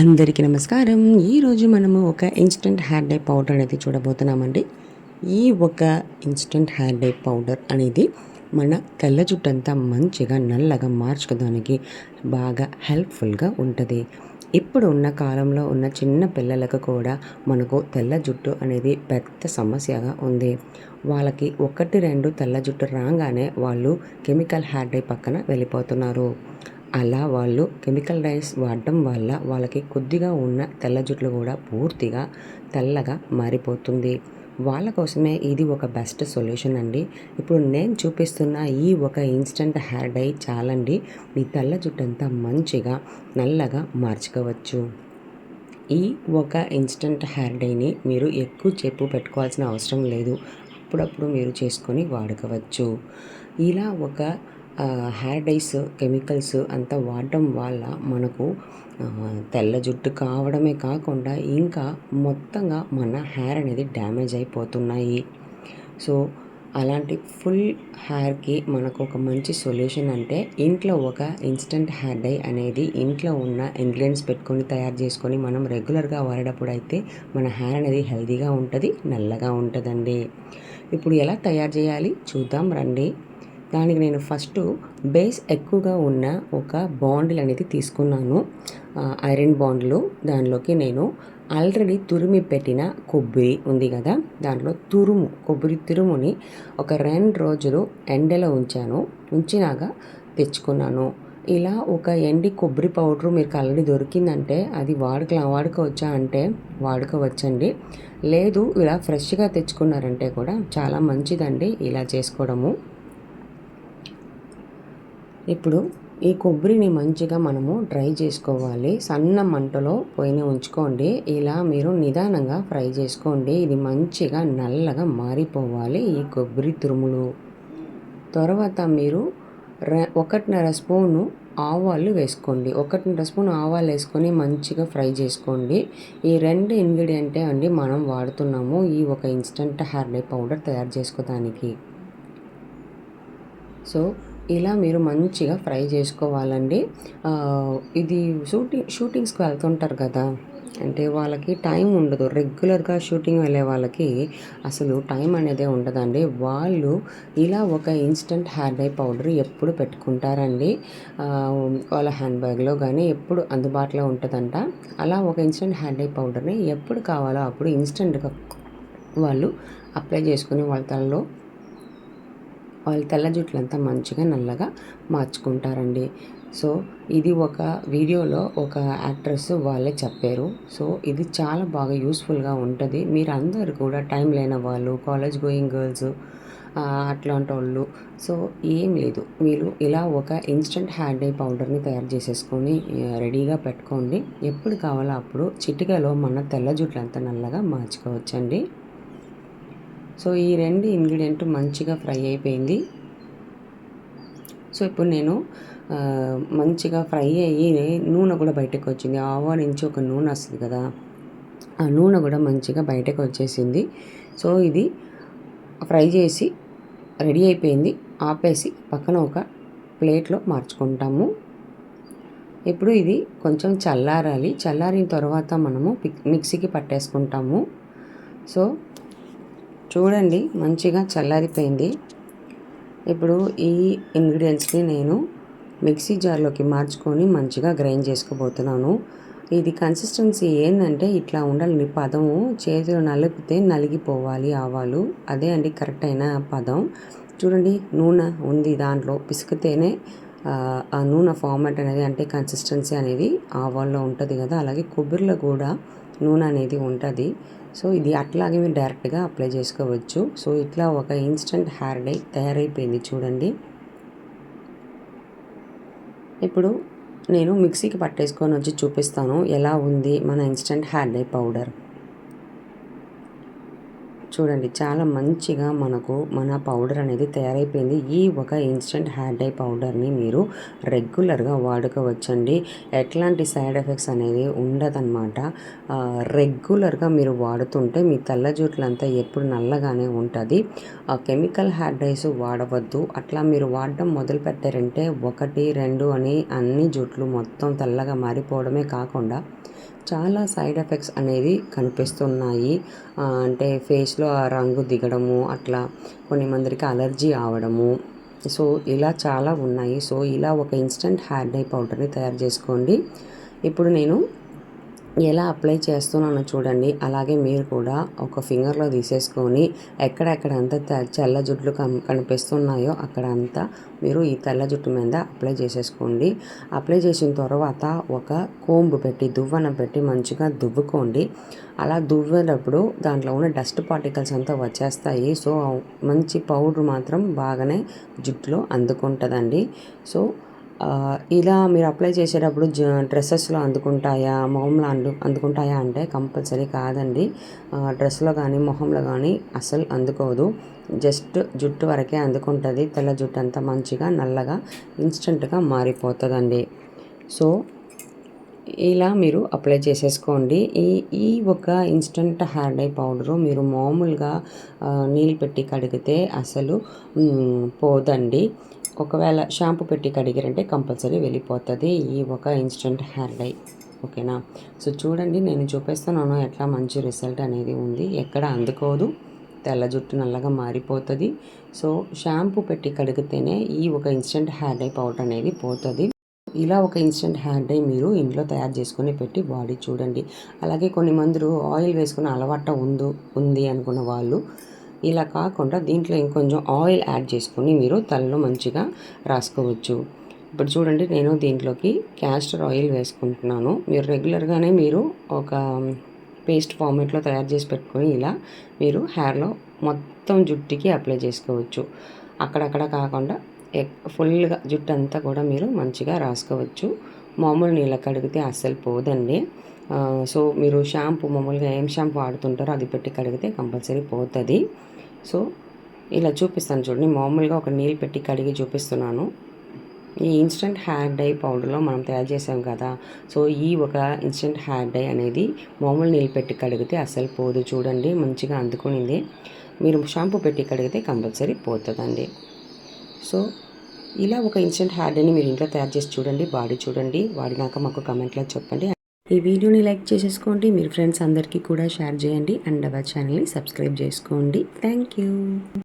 అందరికీ నమస్కారం. ఈరోజు మనము ఒక ఇన్స్టెంట్ హెయిర్ డై పౌడర్ అనేది చూడబోతున్నామండి. ఈ ఒక ఇన్స్టెంట్ హెయిర్ డై పౌడర్ అనేది మన తెల్ల జుట్టంతా మంచిగా నల్లగా మార్చుకోవడానికి బాగా హెల్ప్ఫుల్గా ఉంటుంది. ఇప్పుడు ఉన్న కాలంలో ఉన్న చిన్న పిల్లలకు కూడా మనకు తెల్ల జుట్టు అనేది పెద్ద సమస్యగా ఉంది. వాళ్ళకి ఒకటి రెండు తెల్ల జుట్టు రాగానే వాళ్ళు కెమికల్ హెయిర్ డై పక్కన వెళ్ళిపోతున్నారు. అలా వాళ్ళు కెమికల్ డైస్ వాడటం వల్ల వాళ్ళకి కొద్దిగా ఉన్న తెల్ల జుట్లు కూడా పూర్తిగా తెల్లగా మారిపోతుంది. వాళ్ళ కోసమే ఇది ఒక బెస్ట్ సొల్యూషన్ అండి. ఇప్పుడు నేను చూపిస్తున్న ఈ ఒక ఇన్స్టంట్ హెయిర్ డై చాలండి. మీ తెల్ల జుట్టంతా మంచిగా నల్లగా మార్చుకోవచ్చు. ఈ ఒక ఇన్స్టంట్ హెయిర్ డైని మీరు ఎక్కువ చెప్పు పెట్టుకోవాల్సిన అవసరం లేదు. అప్పుడప్పుడు మీరు చేసుకొని వాడుకోవచ్చు. ఇలా ఒక హెయిర్ డైస్ కెమికల్స్ అంతా వాడటం వల్ల మనకు తెల్ల జుట్టు కావడమే కాకుండా ఇంకా మొత్తంగా మన హెయిర్ అనేది డ్యామేజ్ అయిపోతున్నాయి. సో అలాంటి ఫుల్ హెయిర్కి మనకు ఒక మంచి సొల్యూషన్ అంటే ఇంట్లో ఒక ఇన్స్టెంట్ హెయిర్ డై అనేది ఇంట్లో ఉన్న ఇంగ్రీడియంట్స్ పెట్టుకొని తయారు చేసుకొని మనం రెగ్యులర్గా వాడేటప్పుడు అయితే మన హెయిర్ అనేది హెల్దీగా ఉంటుంది నల్లగా ఉంటుందండి. ఇప్పుడు ఎలా తయారు చేయాలి? చూద్దాం రండి. దానికి నేను ఫస్ట్ బేస్ ఎక్కువగా ఉన్న ఒక బాండిల్ అనేది తీసుకున్నాను. ఐరన్ బాండ్లు. దానిలోకి నేను ఆల్రెడీ తురిమి పెట్టిన కొబ్బరి ఉంది కదా దాంట్లో తురుము కొబ్బరి తురుముని ఒక రెండు రోజులు ఎండలో ఉంచాను. ఉంచినాక తెచ్చుకున్నాను. ఇలా ఒక ఎండి కొబ్బరి పౌడరు మీకు ఆల్రెడీ దొరికిందంటే అది వాడుక వాడుకోవచ్చా అంటే వాడుకోవచ్చండి. లేదు ఇలా ఫ్రెష్గా తెచ్చుకున్నారంటే కూడా చాలా మంచిదండి ఇలా చేసుకోవడము. ఇప్పుడు ఈ కొబ్బరిని మంచిగా మనము డ్రై చేసుకోవాలి. సన్న మంటలో పొయ్యిని ఉంచుకోండి. ఇలా మీరు నిదానంగా ఫ్రై చేసుకోండి. ఇది మంచిగా నల్లగా మారిపోవాలి ఈ కొబ్బరి తురుములు. తర్వాత మీరు ఒకటిన్నర స్పూను ఆవాలు వేసుకోండి. ఒకటిన్నర స్పూన్ ఆవాలు వేసుకొని మంచిగా ఫ్రై చేసుకోండి. ఈ రెండు ఇంగ్రీడియంటే అండి మనం వాడుతున్నాము ఈ ఒక ఇన్స్టంట్ హెయిర్ పౌడర్ తయారు చేసుకోవడానికి. సో ఇలా మీరు మంచిగా ఫ్రై చేసుకోవాలండి. ఇది షూటింగ్ షూటింగ్స్కి వెళ్తుంటారు కదా. అంటే వాళ్ళకి టైం ఉండదు. రెగ్యులర్గా షూటింగ్ వెళ్ళే వాళ్ళకి అసలు టైం అనేది ఉండదండి. వాళ్ళు ఇలా ఒక ఇన్స్టంట్ హెయిర్ డై పౌడర్ ఎప్పుడు పెట్టుకుంటారండి. వాళ్ళ హ్యాండ్ బ్యాగ్లో కానీ ఎప్పుడు అందుబాటులో ఉంటుందంట. అలా ఒక ఇన్స్టంట్ హెయిర్ డై పౌడర్ని ఎప్పుడు కావాలో అప్పుడు ఇన్స్టంట్గా వాళ్ళు అప్లై చేసుకుని వాళ్ళ తలలో వాళ్ళ తెల్ల జుట్లంతా మంచిగా నల్లగా మార్చుకుంటారండి. సో ఇది ఒక వీడియోలో ఒక యాక్ట్రెస్ వాళ్ళే చెప్పారు. సో ఇది చాలా బాగా యూస్ఫుల్గా ఉంటుంది. మీరు అందరు కూడా టైం లేని వాళ్ళు కాలేజ్ గోయింగ్ గర్ల్స్ అట్లాంటి వాళ్ళు సో ఏం లేదు. మీరు ఇలా ఒక ఇన్స్టెంట్ హ్యాండ్ ఐ పౌడర్ని తయారు చేసేసుకొని రెడీగా పెట్టుకోండి. ఎప్పుడు కావాలో అప్పుడు చిటికలో మన తెల్ల జుట్లంతా నల్లగా మార్చుకోవచ్చండి. సో ఈ రెండు ఇంగ్రీడియంట్ మంచిగా ఫ్రై అయిపోయింది. సో ఇప్పుడు నేను మంచిగా ఫ్రై అయ్యి నూనె కూడా బయటకు వచ్చింది. ఆవా నుంచి ఒక నూనె వస్తుంది కదా ఆ నూనె కూడా మంచిగా బయటకు వచ్చేసింది. సో ఇది ఫ్రై చేసి రెడీ అయిపోయింది. ఆపేసి పక్కన ఒక ప్లేట్లో మార్చుకుంటాము. ఇప్పుడు ఇది కొంచెం చల్లారాలి. చల్లారిన తర్వాత మనము మిక్సీకి పట్టేసుకుంటాము. సో చూడండి మంచిగా చల్లారిపోయింది. ఇప్పుడు ఈ ఇంగ్రీడియంట్స్ని నేను మిక్సీ జార్లోకి మార్చుకొని మంచిగా గ్రైండ్ చేసుకోబోతున్నాను. ఇది కన్సిస్టెన్సీ ఏంటంటే ఇట్లా ఉండాలి పదము చేతిలో నలిపితే నలిగిపోవాలి ఆవాలు. అదే అండి కరెక్ట్ అయిన పదం. చూడండి నూనె ఉంది దాంట్లో. పిసికితేనే ఆ నూనె ఫార్మాట్ అనేది అంటే కన్సిస్టెన్సీ అనేది ఆవాల్లో ఉంటుంది కదా. అలాగే కొబ్బరిలో కూడా నూనె అనేది ఉంటుంది. సో ఇది అట్లాగే మీరు డైరెక్ట్గా అప్లై చేసుకోవచ్చు. సో ఇట్లా ఒక ఇన్స్టంట్ హెయిర్ డై తయారైపోయింది చూడండి. ఇప్పుడు నేను మిక్సీకి పట్టేసుకొని వచ్చి చూపిస్తాను. ఎలా ఉంది మన ఇన్స్టంట్ హెయిర్ డై పౌడర్? చూడండి చాలా మంచిగా మనకు మన పౌడర్ అనేది తయారైపోయింది. ఈ ఒక ఇన్స్టెంట్ హెయిర్ డై పౌడర్ని మీరు రెగ్యులర్గా వాడుకోవచ్చండి. ఎట్లాంటి సైడ్ ఎఫెక్ట్స్ అనేది ఉండదన్నమాట. రెగ్యులర్గా మీరు వాడుతుంటే మీ తెల్ల జుట్లంతా ఎప్పుడు నల్లగానే ఉంటుంది. కెమికల్ హెయిర్ డైస్ వాడవద్దు. అట్లా మీరు వాడడం మొదలు పెట్టారంటే ఒకటి రెండు అని అన్ని జుట్లు మొత్తం తెల్లగా మారిపోవడమే కాకుండా చాలా సైడ్ ఎఫెక్ట్స్ అనేది కనిపిస్తున్నాయి. అంటే ఫేస్లో ఆ రంగు దిగడము అట్లా కొన్ని మందికి అలర్జీ అవడము సో ఇలా చాలా ఉన్నాయి. సో ఇలా ఒక ఇన్స్టెంట్ హెయిర్ డై పౌడర్ని తయారు చేసుకోండి. ఇప్పుడు నేను ఎలా అప్లై చేస్తున్నానో చూడండి. అలాగే మీరు కూడా ఒక ఫింగర్లో తీసేసుకొని ఎక్కడెక్కడ అంతా తెల్ల జుట్లు కనిపిస్తున్నాయో అక్కడ అంతా మీరు ఈ తెల్ల జుట్టు మీద అప్లై చేసేసుకోండి. అప్లై చేసిన తర్వాత ఒక కోంబు పెట్టి దువ్వన పెట్టి మంచిగా దువ్వుకోండి. అలా దువ్వేటప్పుడు దాంట్లో ఉన్న డస్ట్ పార్టికల్స్ అంతా వచ్చేస్తాయి. సో మంచి పౌడర్ మాత్రం బాగానే జుట్టులో అందుకుంటుందండి. సో ఇలా మీరు అప్లై చేసేటప్పుడు జ డ్రెస్సెస్లో అందుకుంటాయా? మొహంలో అందు అందుకుంటాయా అంటే కంపల్సరీ కాదండి. డ్రెస్లో కానీ మొహంలో కానీ అసలు అందుకోదు. జస్ట్ జుట్టు వరకే అందుకుంటుంది. తెల్ల జుట్టు అంతా మంచిగా నల్లగా ఇన్స్టెంట్గా మారిపోతుందండి. సో ఇలా మీరు అప్లై చేసేసుకోండి. ఈ ఈ ఒక ఇన్స్టంట్ హెయిర్ డై పౌడరు మీరు మామూలుగా నీళ్ళు పెట్టి కడిగితే అసలు పోదండి. ఒకవేళ షాంపూ పెట్టి కడిగారంటే కంపల్సరీ వెళ్ళిపోతుంది. ఈ ఒక ఇన్స్టెంట్ హెయిర్ డై ఓకేనా? సో చూడండి నేను చూపిస్తున్నాను ఎట్లా మంచి రిజల్ట్ అనేది ఉంది. ఎక్కడ అందుకోదు తెల్ల జుట్టు నల్లగా మారిపోతుంది. సో షాంపూ పెట్టి కడిగితేనే ఈ ఒక ఇన్స్టెంట్ హెయిర్ డై పౌడర్ అనేది పోతుంది. ఇలా ఒక ఇన్స్టెంట్ హెయిర్ డై మీరు ఇంట్లో తయారు చేసుకుని పెట్టి బాడీ చూడండి. అలాగే కొన్ని మందులు ఆయిల్ వేసుకున్న అలవాటు ఉంది ఉంది అనుకున్న వాళ్ళు ఇలా కాకుండా దీంట్లో ఇంకొంచెం ఆయిల్ యాడ్ చేసుకొని మీరు తలలో మంచిగా రాసుకోవచ్చు. ఇప్పుడు చూడండి నేను దీంట్లోకి క్యాస్టర్ ఆయిల్ వేసుకుంటున్నాను. మీరు రెగ్యులర్గానే మీరు ఒక పేస్ట్ ఫార్మేట్లో తయారు చేసి పెట్టుకొని ఇలా మీరు హెయిర్లో మొత్తం జుట్టుకి అప్లై చేసుకోవచ్చు. అక్కడక్కడ కాకుండా ఫుల్గా జుట్టు అంతా కూడా మీరు మంచిగా రాసుకోవచ్చు. మామూలు నీళ్ళ కడిగితే అస్సలు పోదండి. సో మీరు షాంపూ మామూలుగా ఏం షాంపూ వాడుతుంటారో అది పెట్టి కడిగితే కంపల్సరీ పోతుంది. సో ఇలా చూపిస్తాను చూడండి. మామూలుగా ఒక నీళ్ళు పెట్టి కడిగి చూపిస్తున్నాను. ఈ ఇన్స్టెంట్ హెయిర్ డై పౌడర్లో మనం తయారు చేసాం కదా సో ఈ ఒక ఇన్స్టెంట్ హెయిర్ డై అనేది మామూలు నీళ్ళు పెట్టి కడిగితే అసలు పోదు. చూడండి మంచిగా అందుకునింది. మీరు షాంపూ పెట్టి కడిగితే కంపల్సరీ పోతుందండి. సో ఇలా ఒక ఇన్స్టెంట్ హెయిర్ డైని మీరు ఇంట్లో తయారు చేసి చూడండి బాడీ చూడండి వాడినాక మాకు కమెంట్లో చెప్పండి. ఈ వీడియోని లైక్ చేసేసుకోండి. మీరు ఫ్రెండ్స్ అందరికీ కూడా షేర్ చేయండి. అండ్ అవర్ ఛానల్ని సబ్స్క్రైబ్ చేసుకోండి. Thank you.